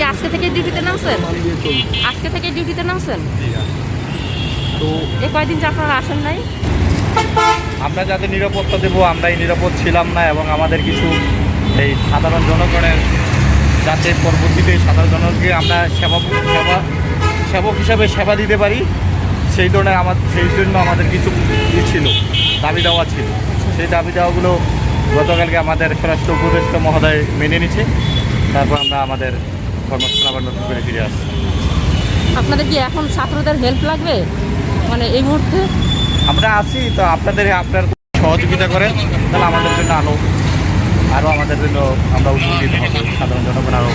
কি আজকে থেকে ডিউটিতে নামছেন? আজকে থেকে ডিউটিতে নামছেন? তো এ কয়দিন যে আপনারা আসেন নাই? আমরা যাতে নিরাপত্তা দেবো আমরাই নিরাপদ ছিলাম না এবং আমাদের কিছু এই সাধারণ জনগণের যাতে পরবর্তীতে সাধারণ জনগণকে আমরা সেবা সেবা সেবক হিসাবে সেবা দিতে পারি সেই ধরনের আমার সেই জন্য আমাদের কিছু ই ছিল দাবি দেওয়া ছিল। সেই দাবি দেওয়াগুলো গতকালকে আমাদের স্বরাষ্ট্র উপদেষ্টা মহোদয় মেনে নিচ্ছে। তারপর আমরা আমাদের কর্মস্থল আবার নতুন করে ফিরে আসছি। আপনাদের কি এখন ছাত্রদের হেল্প লাগবে? মানে এই মুহূর্তে? আমরা আছি তো আপনাদের আপনার সহযোগিতা করেন তাহলে আমাদের জন্য আরও আরও আমাদের জন্য আমরা উপকৃত হব। সাধারণ জনগণ আরও